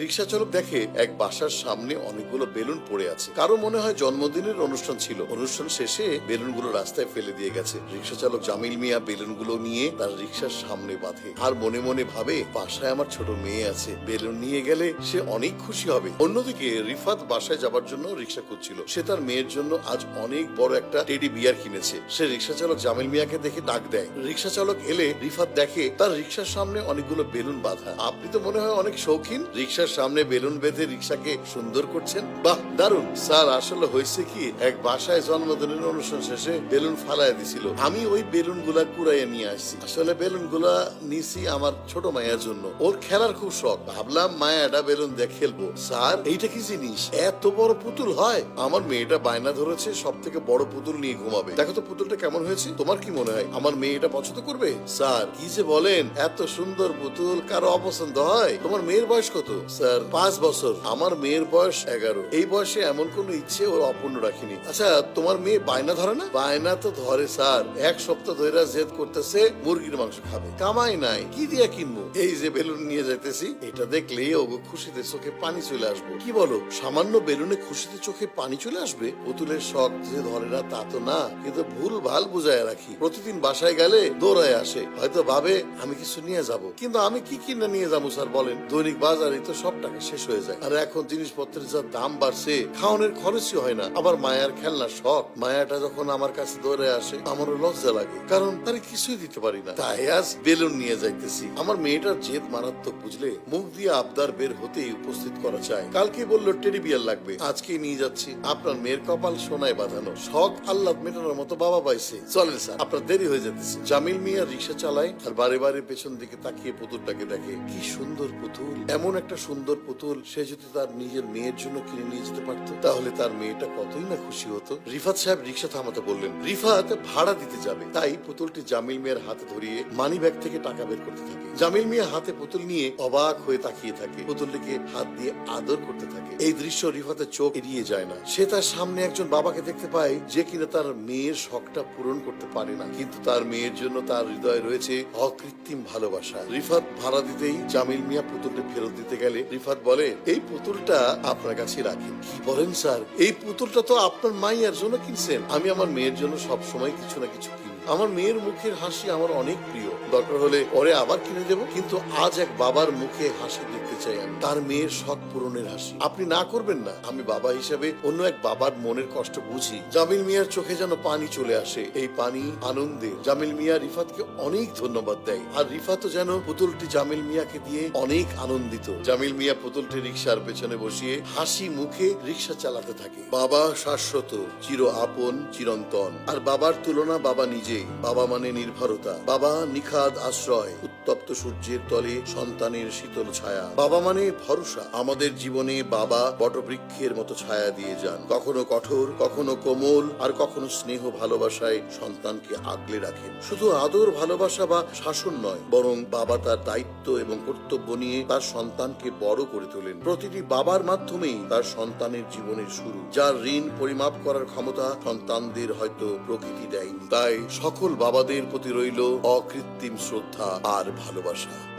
রিক্সা চালক দেখে এক বাসার সামনে অনেকগুলো বেলুন পড়ে আছে। কারও মনে হয় জন্মদিনের অনুষ্ঠান ছিল। অনুষ্ঠান শেষে বেলুনগুলো রাস্তায় ফেলে দিয়ে গেছে। রিক্সা চালক জামিল মিয়া বেলুনগুলো নিয়ে তার রিক্সার সামনে বাঁধে। আর মনে মনে ভাবে, বাসায় আমার ছোট মেয়ে আছে। বেলুন নিয়ে গেলে সে অনেক খুশি হবে। অন্যদিকে রিফাত বাসায় যাবার জন্য রিক্সা খুঁজছিল। সে তার মেয়ের জন্য আজ অনেক বড় একটা টেডি বিয়ার কিনেছে। সে রিক্সা চালক জামিল মিয়াকে দেখে ডাক দেয়। রিক্সা চালক এলে রিফাত দেখে তার রিক্সার সামনে অনেকগুলো বেলুন বাঁধা। আপনি তো মনে হয় অনেক শৌখিন। রিক্সার সামনে বেলুন বেঁধে রিক্সাকে সুন্দর করছেন? বাহ দারুণ স্যার, আসলে হয়েছে কি? এক বাসায় জন্মদিনের অনুষ্ঠান শেষে বেলুন ফালায় দিছিল। আমি ওই বেলুনগুলা কুড়াইয়া নিয়ে আসছি। আসলে বেলুনগুলা নিছি আমার ছোট মায়ের জন্য। ওর খেলার খুব শখ। ভাবলাম মায়াটা বেলুন দিয়ে খেলব। স্যার, এইটা কি জিনিস? এত বড় পুতুল হয়? আমার মেয়েটা বায়না ধরেছে সব থেকে বড় পুতুল নিয়ে ঘুমাবে। দেখো তো পুতুলটা কেমন হয়েছে? তোমার কি মনে হয়? আমার মেয়ে এটা পছন্দ করবে? স্যার, কি যে বলেন, এত সুন্দর পুতুল কারও অপছন্দ হয়? তোমার মেয়ের বয়স কত? স্যার, পাঁচ বছর। আমার মেয়ের বয়স এগারো। এই বয়সে এমন কোন ইচ্ছে ও অপূর্ণ রাখিনি। আচ্ছা তোমার মেয়ে বায়না ধরে না? বায়না তো ধরে, স্যার। এক সপ্তাহ ধরে জেদ করতেছে মুরগির মাংস খাবে। কামাই নাই। কি দিয়া কিনবো? এই যে বেলুন নিয়ে যাইতেছি, এটা দেখলেই ও খুশিতে চোখে পানি চলে আসব। কি বলো, সামান্য বেলুনে খুশিতে চোখে পানি চলে আসবে? পুতুলের শখ যে ধরে না, তা তো না। কিন্তু ভুল ভালো বুঝায় রাখি। প্রতিদিন বাসায় গেলে দৌড়ায় আসে। হয়তো ভাবে, আমি কিছু নিয়ে যাব। কিন্তু আমি কি কিনে নিয়ে যাব, স্যার, বলেন? দৈনিক বাজারে তো সব টাকা শেষ হয়ে যায়। আর এখন জিনিসপত্রের যা দাম বাড়ছে খাওয়ানোর খরচই হয় না। আবার মায়ার খেলনা শখ। মায়াটা যখন আমার কাছে দৌড়ে আসে, আমারও লজ্জা লাগে। কারণ তারে কিছুই দিতে পারি না। তাই আজ বেলুন নিয়ে যাইতেছি। আমার মেয়েটার জেদ মারাত্মক বুঝলে, মুখ দিয়ে আবদার বের হতেই উপস্থিত করা চায় কালকে বলল, টেডি বিয়ার লাগবে। আজকে নিয়ে যাচ্ছি। আপনার মেয়ের কপাল সোনায় বাঁধানো। শখ আল্লাহ মেটানোর মতো বাবা পাইছে। চলেন স্যার, আপনার দেরি হয়ে যেতেছে জামিল মিয়া রিক্সা চালায় আর বারে বারে পেছন দিকে তাকিয়ে পুতুলটাকে দেখে, কি সুন্দর পুতুল। এমন একটা সুন্দর পুতুল, সে যদি তার নিজের মেয়ের জন্য কিনে নিয়ে যেতে পারতো, তাহলে তার মেয়েটা কতই না খুশি হতো। রিফাত সাহেব রিক্সা থামাতে বললেন, রিফাত, ভাড়া দিতে যাবে। তাই পুতুলটি জামিল মিয়ার হাতে ধরিয়ে মানি ব্যাগ থেকে টাকা বের করতে থাকে। জামিল মিয়া হাতে পুতুল নিয়ে অবাক হয়ে তাকিয়ে থাকে। পুতুলটিকে হাত দিয়ে আদর করতে থাকে। এই দৃশ্য রিফাতের চোখ এড়িয়ে যায় না। সে তার সামনে একজন বাবাকে দেখতে পায়, যে কিনা তার মেয়ের শখটা পূরণ করতে পারে না। কিন্তু তার মেয়ের জন্য তার হৃদয়ে রয়েছে অকৃত্রিম ভালোবাসা। রিফাত ভাড়া দিতেই জামিল মিয়া পুতুলটি ফেরত দিতে গেলে রিফাত বলে, এই পুতুলটা আপনার কাছে রাখেন কি বলেন স্যার? এই পুতুলটা তো আপনার মাইয়ার জন্য কিনছেন। আমি আমার মেয়ের জন্য সব সময় কিছু না কিছু আমার মেয়ের মুখের হাসি আমার অনেক প্রিয়। দরকার হলে পরে আবার কিনে দেব, কিন্তু আজ এক বাবার মুখে হাসি দেখতে চাই আমি। তার মেয়ের শখ পূরণের হাসি। আপনি না করবেন না। আমি বাবা হিসেবে অন্য এক বাবার মনের কষ্ট বুঝি। জামিল মিয়ার চোখে যেন পানি চলে আসে। এই পানি আনন্দে জামিল মিয়া রিফাতকে অনেক ধন্যবাদ দেয়। আর রিফাতও যেন পুতুলটি জামিল মিয়াকে দিয়ে অনেক আনন্দিত। জামিল মিয়া পুতুলটি রিক্সার পেছনে বসিয়ে হাসি মুখে রিক্সা চালাতে থাকে। বাবা শাশ্বত, চির আপন, চিরন্তন। আর বাবার তুলনা বাবা নিজেই বাবা মানে নির্ভরতা। বাবা নিখাদ আশ্রয়। উত্তপ্ত সূর্যের তলে সন্তানের শীতল ছায়া। বাবা মানে ভরসা। আমাদের জীবনে বাবা বটবৃক্ষের মতো ছায়া দিয়ে যান। কখনো কঠোর, কখনো কোমল, আর কখনো স্নেহ ভালোবাসায় সন্তানকে আগলে রাখেন। শুধু আদর, ভালোবাসা বা শাসন নয়, বরং বাবা তার দায়িত্ব এবং কর্তব্য নিয়ে তার সন্তানকে বড় করে তোলেন। প্রতিটি বাবার মাধ্যমেই তার সন্তানের জীবনের শুরু। যার ঋণ পরিমাপ করার ক্ষমতা সন্তানদের হয়তো প্রকৃতি দেয়নি। তাই সকল বাবাদের প্রতি রইল অকৃত্রিম শ্রদ্ধা আর ভালোবাসা।